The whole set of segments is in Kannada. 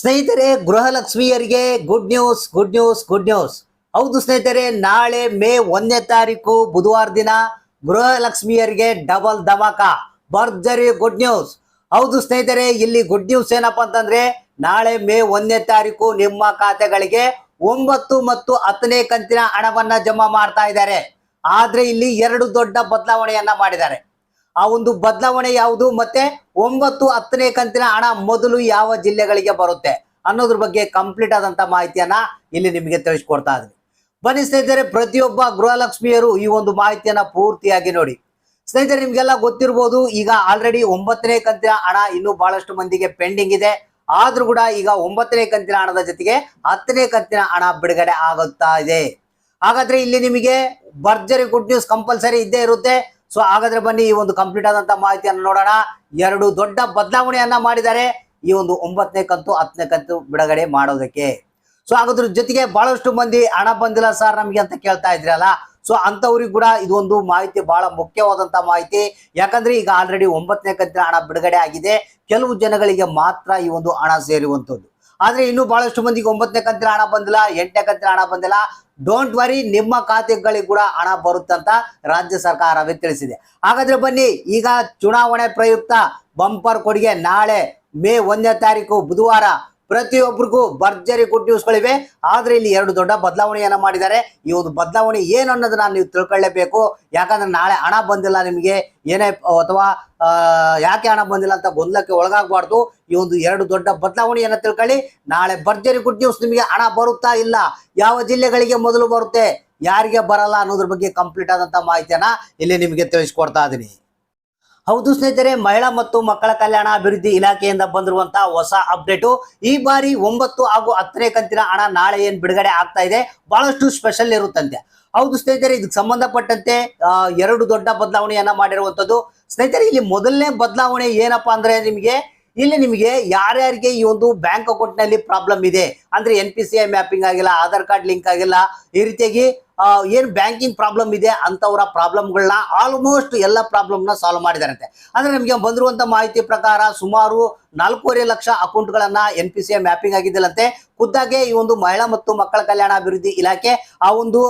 ಸ್ನೇಹಿತರೆ, ಗೃಹಲಕ್ಷ್ಮಿಯರಿಗೆ good news good news good news ಹೌದು ಸ್ನೇಹಿತರೆ, ನಾಳೆ ಮೇ ಒಂದನೇ ತಾರೀಕು ಬುಧವಾರ ದಿನ ಗೃಹಲಕ್ಷ್ಮಿಯರಿಗೆ ಡಬಲ್ ಧಮಾಕ ಭರ್ಜರಿ ಗುಡ್ ನ್ಯೂಸ್ ಹೌದು ಸ್ನೇಹಿತರೆ, ಇಲ್ಲಿ ಗುಡ್ ನ್ಯೂಸ್ ಏನಪ್ಪಾ ಅಂತಂದ್ರೆ, ನಾಳೆ ಮೇ ಒಂದನೇ ತಾರೀಕು ನಿಮ್ಮ ಖಾತೆಗಳಿಗೆ ಒಂಬತ್ತು ಮತ್ತು ಹತ್ತನೇ ಕಂತಿನ ಹಣವನ್ನ ಜಮಾ ಮಾಡ್ತಾ ಇದ್ದಾರೆ. ಆದ್ರೆ ಇಲ್ಲಿ ಎರಡು ದೊಡ್ಡ ಬದಲಾವಣೆಯನ್ನ ಮಾಡಿದ್ದಾರೆ. ಆ ಒಂದು ಬದಲಾವಣೆ ಯಾವುದು ಮತ್ತೆ ಒಂಬತ್ತು ಹತ್ತನೇ ಕಂತಿನ ಹಣ ಮೊದಲು ಯಾವ ಜಿಲ್ಲೆಗಳಿಗೆ ಬರುತ್ತೆ ಅನ್ನೋದ್ರ ಬಗ್ಗೆ ಕಂಪ್ಲೀಟ್ ಆದಂತ ಮಾಹಿತಿಯನ್ನ ಇಲ್ಲಿ ನಿಮಗೆ ತಿಳಿಸ್ಕೊಡ್ತಾ ಇದ್ದೀನಿ. ಬನ್ನಿ ಸ್ನೇಹಿತರೆ, ಪ್ರತಿಯೊಬ್ಬ ಗೃಹಲಕ್ಷ್ಮಿಯರು ಈ ಒಂದು ಮಾಹಿತಿಯನ್ನ ಪೂರ್ತಿಯಾಗಿ ನೋಡಿ. ಸ್ನೇಹಿತರೆ, ನಿಮ್ಗೆಲ್ಲ ಗೊತ್ತಿರ್ಬೋದು, ಈಗ ಆಲ್ರೆಡಿ ಒಂಬತ್ತನೇ ಕಂತಿನ ಹಣ ಇನ್ನೂ ಬಹಳಷ್ಟು ಮಂದಿಗೆ ಪೆಂಡಿಂಗ್ ಇದೆ. ಆದ್ರೂ ಕೂಡ ಈಗ ಒಂಬತ್ತನೇ ಕಂತಿನ ಹಣದ ಜೊತೆಗೆ ಹತ್ತನೇ ಕಂತಿನ ಹಣ ಬಿಡುಗಡೆ ಆಗುತ್ತಾ ಇದೆ. ಹಾಗಾದ್ರೆ ಇಲ್ಲಿ ನಿಮಗೆ ಭರ್ಜರಿ ಗುಡ್ ನ್ಯೂಸ್ ಕಂಪಲ್ಸರಿ ಇದ್ದೇ ಇರುತ್ತೆ. ಸೊ ಹಾಗಾದ್ರೆ ಬನ್ನಿ, ಈ ಒಂದು ಕಂಪ್ಲೀಟ್ ಆದಂತ ಮಾಹಿತಿಯನ್ನು ನೋಡೋಣ. ಎರಡು ದೊಡ್ಡ ಬದಲಾವಣೆಯನ್ನ ಮಾಡಿದ್ದಾರೆ. ಈ ಒಂದು ಒಂಬತ್ತನೇ ಕಂತು, ಹತ್ತನೇ ಕಂತು ಬಿಡುಗಡೆ ಮಾಡೋದಕ್ಕೆ. ಸೊ ಹಾಗಾದ್ರ ಜೊತೆಗೆ ಬಹಳಷ್ಟು ಮಂದಿ ಹಣ ಬಂದಿಲ್ಲ ಸರ್ ನಮ್ಗೆ ಅಂತ ಕೇಳ್ತಾ ಇದ್ರಲ್ಲ ಸೊ ಅಂತವ್ರಿಗೆ ಕೂಡ ಇದೊಂದು ಮಾಹಿತಿ ಬಹಳ ಮುಖ್ಯವಾದಂತ ಮಾಹಿತಿ. ಯಾಕಂದ್ರೆ ಈಗ ಆಲ್ರೆಡಿ ಒಂಬತ್ತನೇ ಕಂತಿನ ಹಣ ಬಿಡುಗಡೆ ಆಗಿದೆ. ಕೆಲವು ಜನಗಳಿಗೆ ಮಾತ್ರ ಈ ಒಂದು ಹಣ ಸೇರುವಂತದ್ದು ಆದ್ರೆ ಇನ್ನು ಬಹಳಷ್ಟು ಮಂದಿಗೆ ಒಂಬತ್ತನೇ ಕಂತಿನ ಹಣ ಬಂದಿಲ್ಲ, ಎಂಟನೇ ಕಂತಿನ ಹಣ ಬಂದಿಲ್ಲ. ಡೋಂಟ್ ವರಿ ನಿಮ್ಮ ಖಾತೆಗಳಿಗೆ ಕೂಡ ಹಣ ಬರುತ್ತಂತ ರಾಜ್ಯ ಸರ್ಕಾರವೇ ತಿಳಿಸಿದೆ. ಹಾಗಾದ್ರೆ ಬನ್ನಿ, ಈಗ ಚುನಾವಣೆ ಪ್ರಯುಕ್ತ ಬಂಪರ್ ಕೊಡುಗೆ ನಾಳೆ ಮೇ ಒಂದನೇ ತಾರೀಕು, ಬುಧವಾರ ಪ್ರತಿಯೊಬ್ಬರಿಗೂ ಭರ್ಜರಿ ಗುಡ್ ನ್ಯೂಸ್ಗಳಿವೆ ಆದ್ರೆ ಇಲ್ಲಿ ಎರಡು ದೊಡ್ಡ ಬದಲಾವಣೆಯನ್ನ ಮಾಡಿದ್ದಾರೆ. ಈ ಒಂದು ಬದಲಾವಣೆ ಏನು ಅನ್ನೋದನ್ನ ನೀವು ತಿಳ್ಕೊಳ್ಳೇಬೇಕು. ಯಾಕಂದ್ರೆ ನಾಳೆ ಹಣ ಬಂದಿಲ್ಲ ನಿಮಗೆ. ಏನೇ, ಅಥವಾ ಯಾಕೆ ಹಣ ಬಂದಿಲ್ಲ ಅಂತ ಗೊಂದಲಕ್ಕೆ ಒಳಗಾಗಬಾರ್ದು. ಈ ಒಂದು ಎರಡು ದೊಡ್ಡ ಬದಲಾವಣೆಯನ್ನ ತಿಳ್ಕೊಳ್ಳಿ. ನಾಳೆ ಭರ್ಜರಿ ಗುಡ್ ನ್ಯೂಸ್ ನಿಮಗೆ ಹಣ ಬರುತ್ತಾ ಇಲ್ಲ? ಯಾವ ಜಿಲ್ಲೆಗಳಿಗೆ ಮೊದಲು ಬರುತ್ತೆ? ಯಾರಿಗೆ ಬರಲ್ಲ ಅನ್ನೋದ್ರ ಬಗ್ಗೆ ಕಂಪ್ಲೀಟ್ ಆದಂತ ಮಾಹಿತಿಯನ್ನ ಇಲ್ಲಿ ನಿಮಗೆ ತಿಳಿಸ್ಕೊಡ್ತಾ ಇದೀನಿ. ಹೌದು ಸ್ನೇಹಿತರೆ, ಮಹಿಳಾ ಮತ್ತು ಮಕ್ಕಳ ಕಲ್ಯಾಣ ಅಭಿವೃದ್ಧಿ ಇಲಾಖೆಯಿಂದ ಬಂದಿರುವಂತಹ ಹೊಸ ಅಪ್ಡೇಟು ಈ ಬಾರಿ ಒಂಬತ್ತು ಹಾಗೂ ಹತ್ತನೇ ಕಂತಿನ ಹಣ ನಾಳೆ ಏನ್ ಬಿಡುಗಡೆ ಆಗ್ತಾ ಇದೆ, ಬಹಳಷ್ಟು ಸ್ಪೆಷಲ್ ಇರುತ್ತಂತೆ. ಹೌದು ಸ್ನೇಹಿತರೆ, ಇದಕ್ಕೆ ಸಂಬಂಧಪಟ್ಟಂತೆ ಎರಡು ದೊಡ್ಡ ಬದಲಾವಣೆಯನ್ನ ಮಾಡಿರುವಂತದ್ದು. ಸ್ನೇಹಿತರೆ, ಇಲ್ಲಿ ಮೊದಲನೇ ಬದಲಾವಣೆ ಏನಪ್ಪಾ ಅಂದ್ರೆ ನಿಮಗೆ, ಇಲ್ಲಿ ನಿಮಗೆ ಯಾರ್ಯಾರಿಗೆ ಈ ಒಂದು ಬ್ಯಾಂಕ್ ಅಕೌಂಟ್ನಲ್ಲಿ ಪ್ರಾಬ್ಲಮ್ ಇದೆ? ಅಂದ್ರೆ N P C I mapping ಆಗಿಲ್ಲ ಆಧಾರ್ ಕಾರ್ಡ್ ಲಿಂಕ್ ಆಗಿಲ್ಲ, ಈ ರೀತಿಯಾಗಿ ಏನ್ ಬ್ಯಾಂಕಿಂಗ್ ಪ್ರಾಬ್ಲಮ್ ಇದೆ ಅಂತವರ ಪ್ರಾಬ್ಲಮ್ಗಳನ್ನ ಆಲ್ಮೋಸ್ಟ್ ಎಲ್ಲ ಪ್ರಾಬ್ಲಮ್ನ ಸಾಲ್ವ್ ಮಾಡಿದಾರಂತೆ ಅಂದ್ರೆ ನಿಮಗೆ ಬಂದಿರುವಂತ ಮಾಹಿತಿ ಪ್ರಕಾರ ಸುಮಾರು ನಾಲ್ಕೂವರೆ ಲಕ್ಷ ಅಕೌಂಟ್ಗಳನ್ನ ಎನ್ ಪಿ ಸಿ ಮ್ಯಾಪಿಂಗ್ ಆಗಿದ್ದಿಲ್ಲಂತೆ. ಖುದ್ದಾಗೆ ಈ ಒಂದು ಮಹಿಳಾ ಮತ್ತು ಮಕ್ಕಳ ಕಲ್ಯಾಣ ಅಭಿವೃದ್ಧಿ ಇಲಾಖೆ ಆ ಒಂದು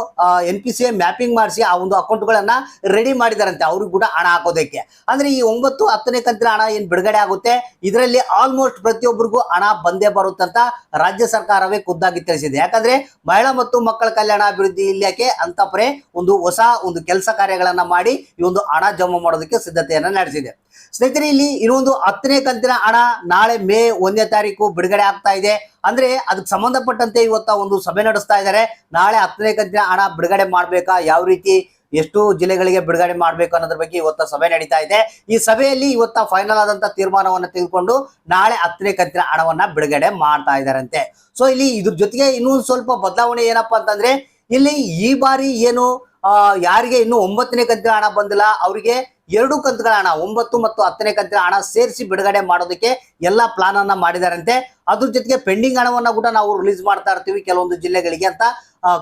ಎನ್ ಪಿ ಸಿ ಮ್ಯಾಪಿಂಗ್ ಮಾಡಿಸಿ ಆ ಒಂದು ಅಕೌಂಟ್ಗಳನ್ನ ರೆಡಿ ಮಾಡಿದಾರಂತೆ. ಅವ್ರಿಗೂ ಕೂಡ ಹಣ ಹಾಕೋದಕ್ಕೆ. ಅಂದ್ರೆ ಈ ಒಂಬತ್ತು, ಹತ್ತನೇ ಕಂತಿನ ಹಣ ಏನ್ ಬಿಡುಗಡೆ ಆಗುತ್ತೆ? ಇದರಲ್ಲಿ ಆಲ್ಮೋಸ್ಟ್ ಪ್ರತಿಯೊಬ್ಬರಿಗೂ ಹಣ ಬಂದೇ ಬರುತ್ತಂತ ರಾಜ್ಯ ಸರ್ಕಾರವೇ ಖುದ್ದಾಗಿ ತಿಳಿಸಿದೆ. ಯಾಕಂದ್ರೆ ಮಹಿಳಾ ಮತ್ತು ಮಕ್ಕಳ ಕಲ್ಯಾಣ ಅಭಿವೃದ್ಧಿ ಇಲಾಖೆ ಅಂತಪರೇ ಒಂದು ಹೊಸ ಒಂದು ಕೆಲಸ ಕಾರ್ಯಗಳನ್ನ ಮಾಡಿ ಈ ಒಂದು ಹಣ ಜಮಾ ಮಾಡೋದಕ್ಕೆ ಸಿದ್ಧತೆಯನ್ನ ನಡೆಸಿದೆ. ಸ್ನೇಹಿತರೆ ಇಲ್ಲಿ ಇನ್ನೊಂದು ಹತ್ತನೇ ಕಂತಿನ ಹಣ ನಾಳೆ ಮೇ ಒಂದನೇ ತಾರೀಕು ಬಿಡುಗಡೆ ಆಗ್ತಾ ಇದೆ. ಅಂದ್ರೆ ಅದಕ್ಕೆ ಸಂಬಂಧಪಟ್ಟಂತೆ ಇವತ್ತ ಒಂದು ಸಭೆ ನಡೆಸ್ತಾ ಇದ್ದಾರೆ. ನಾಳೆ ಹತ್ತನೇ ಕಂತಿನ ಹಣ ಬಿಡುಗಡೆ ಮಾಡ್ಬೇಕಾ? ಯಾವ ರೀತಿ ಎಷ್ಟು ಜಿಲ್ಲೆಗಳಿಗೆ ಬಿಡುಗಡೆ ಮಾಡ್ಬೇಕು ಅನ್ನೋದ್ರ ಬಗ್ಗೆ ಇವತ್ತ ಸಭೆ ನಡೀತಾ ಇದೆ. ಈ ಸಭೆಯಲ್ಲಿ ಇವತ್ತ ಫೈನಲ್ ಆದಂತ ತೀರ್ಮಾನವನ್ನ ತೆಗೆದುಕೊಂಡು ನಾಳೆ ಹತ್ತನೇ ಕಂತಿನ ಹಣವನ್ನ ಬಿಡುಗಡೆ ಮಾಡ್ತಾ ಇದ್ದಾರಂತೆ. ಸೊ ಇಲ್ಲಿ ಇದ್ರ ಜೊತೆಗೆ ಇನ್ನೊಂದು ಸ್ವಲ್ಪ ಬದಲಾವಣೆ ಏನಪ್ಪಾ ಅಂತಂದ್ರೆ, ಇಲ್ಲಿ ಈ ಬಾರಿ ಏನು ಯಾರಿಗೆ ಇನ್ನು ಒಂಬತ್ತನೇ ಕಂತಿನ ಹಣ ಬಂದಿಲ್ಲ, ಅವರಿಗೆ ಎರಡು ಕಂತುಗಳ ಹಣ, ಒಂಬತ್ತು ಮತ್ತು ಹತ್ತನೇ ಕಂತಿನ ಹಣ ಸೇರಿಸಿ ಬಿಡುಗಡೆ ಮಾಡೋದಕ್ಕೆ ಎಲ್ಲ ಪ್ಲಾನ್ ಅನ್ನ ಮಾಡಿದಾರಂತೆ. ಅದ್ರ ಜೊತೆಗೆ ಪೆಂಡಿಂಗ್ ಹಣವನ್ನ ಕೂಡ ನಾವು ರಿಲೀಸ್ ಮಾಡ್ತಾ ಇರ್ತೀವಿ ಕೆಲವೊಂದು ಜಿಲ್ಲೆಗಳಿಗೆ ಅಂತ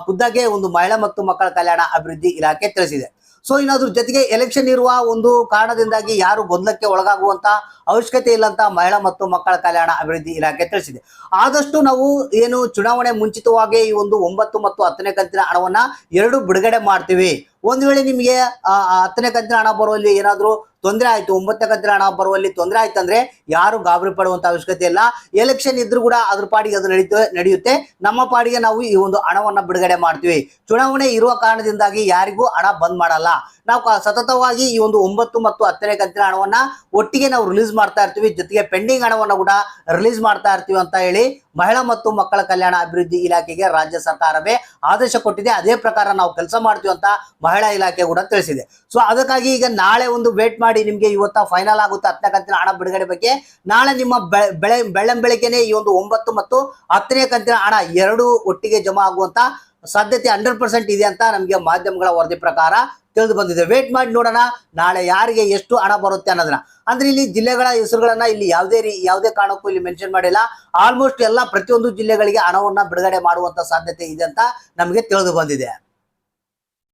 ಖುದ್ದಾಗೆ ಒಂದು ಮಹಿಳಾ ಮತ್ತು ಮಕ್ಕಳ ಕಲ್ಯಾಣ ಅಭಿವೃದ್ಧಿ ಇಲಾಖೆ ತಿಳಿಸಿದೆ. ಸೊ ಇನ್ನಾದ್ರ ಜೊತೆಗೆ ಎಲೆಕ್ಷನ್ ಇರುವ ಒಂದು ಕಾರಣದಿಂದಾಗಿ ಯಾರು ಗೊಂದಲಕ್ಕೆ ಒಳಗಾಗುವಂತ ಅವಶ್ಯಕತೆ ಇಲ್ಲ ಅಂತ ಮಹಿಳಾ ಮತ್ತು ಮಕ್ಕಳ ಕಲ್ಯಾಣ ಅಭಿವೃದ್ಧಿ ಇಲಾಖೆ ತಿಳಿಸಿದೆ. ಆದಷ್ಟು ನಾವು ಏನು ಚುನಾವಣೆ ಮುಂಚಿತವಾಗಿ ಈ ಒಂದು ಒಂಬತ್ತು ಮತ್ತು ಹತ್ತನೇ ಕಂತಿನ ಹಣವನ್ನ ಎರಡು ಬಿಡುಗಡೆ ಮಾಡ್ತೀವಿ. ಒಂದ್ ವೇಳೆ ನಿಮಗೆ ಹತ್ತನೇ ಕಂತಿನ ಹಣ ಬರುವಲ್ಲಿ ಏನಾದ್ರು ತೊಂದರೆ ಆಯ್ತು, ಒಂಬತ್ತನೇ ಕಂತಿನ ಹಣ ಬರುವಲ್ಲಿ ತೊಂದರೆ ಆಯ್ತು ಅಂದ್ರೆ ಯಾರು ಗಾಬರಿ ಪಡುವಂತ ಅವಶ್ಯಕತೆ ಇಲ್ಲ. ಎಲೆಕ್ಷನ್ ಇದ್ರೂ ಕೂಡ ಅದ್ರ ಪಾಡಿಗೆ ಅದು ನಡೆಯುತ್ತೆ. ನಮ್ಮ ಪಾಡಿಗೆ ನಾವು ಈ ಒಂದು ಹಣವನ್ನ ಬಿಡುಗಡೆ ಮಾಡ್ತೀವಿ. ಚುನಾವಣೆ ಇರುವ ಕಾರಣದಿಂದಾಗಿ ಯಾರಿಗೂ ಹಣ ಬಂದ್ ಮಾಡಲ್ಲ. ನಾವು ಸತತವಾಗಿ ಈ ಒಂದು ಒಂಬತ್ತು ಮತ್ತು ಹತ್ತನೇ ಕಂತಿನ ಹಣವನ್ನ ಒಟ್ಟಿಗೆ ನಾವು ರಿಲೀಸ್ ಮಾಡ್ತಾ ಇರ್ತೀವಿ. ಜೊತೆಗೆ ಪೆಂಡಿಂಗ್ ಹಣವನ್ನ ಕೂಡ ರಿಲೀಸ್ ಮಾಡ್ತಾ ಇರ್ತೀವಿ ಅಂತ ಹೇಳಿ ಮಹಿಳಾ ಮತ್ತು ಮಕ್ಕಳ ಕಲ್ಯಾಣ ಅಭಿವೃದ್ಧಿ ಇಲಾಖೆಗೆ ರಾಜ್ಯ ಸರ್ಕಾರವೇ ಆದೇಶ ಕೊಟ್ಟಿದೆ. ಅದೇ ಪ್ರಕಾರ ನಾವು ಕೆಲಸ ಮಾಡ್ತೀವಿ ಅಂತ ಮಹಿಳಾ ಇಲಾಖೆ ಕೂಡ ತಿಳಿಸಿದೆ. ಸೊ ಅದಕ್ಕಾಗಿ ಈಗ ನಾಳೆ ಒಂದು ವೇಟ್ ಮಾಡಿ ನಿಮಗೆ ಇವತ್ತ ಫೈನಲ್ ಆಗುತ್ತೆ. ಹತ್ತನೇ ಕಂತಿನ ಹಣ ಬಿಡುಗಡೆ ಬಗ್ಗೆ. ನಾಳೆ ನಿಮ್ಮ ಬೆಳೆ, ಬೆಳ್ಳಂಬೆಳಗ್ಗೆನೆ ಈ ಒಂದು ಒಂಬತ್ತು ಮತ್ತು ಹತ್ತನೇ ಕಂತಿನ ಹಣ ಎರಡು ಒಟ್ಟಿಗೆ ಜಮಾ ಆಗುವಂತ ಸಾಧ್ಯತೆ ಹಂಡ್ರೆಡ್ ಪರ್ಸೆಂಟ್ ಇದೆ ಅಂತ ನಮಗೆ ಮಾಧ್ಯಮಗಳ ವರದಿ ಪ್ರಕಾರ ತಿಳಿದು ಬಂದಿದೆ. ವೇಟ್ ಮಾಡಿ ನೋಡೋಣ, ನಾಳೆ ಯಾರಿಗೆ ಎಷ್ಟು ಹಣ ಬರುತ್ತೆ ಅನ್ನೋದನ್ನ. ಅಂದ್ರೆ ಇಲ್ಲಿ ಜಿಲ್ಲೆಗಳ ಹೆಸರುಗಳನ್ನ ಇಲ್ಲಿ ಯಾವುದೇ ರೀ, ಯಾವುದೇ ಕಾರಣಕ್ಕೂ ಇಲ್ಲಿ ಮೆನ್ಷನ್ ಮಾಡಿಲ್ಲ. ಆಲ್ಮೋಸ್ಟ್ ಎಲ್ಲ ಪ್ರತಿಯೊಂದು ಜಿಲ್ಲೆಗಳಿಗೆ ಹಣವನ್ನ ಬಿಡುಗಡೆ ಮಾಡುವಂತ ಸಾಧ್ಯತೆ ಇದೆ ಅಂತ ನಮಗೆ ತಿಳಿದು ಬಂದಿದೆ.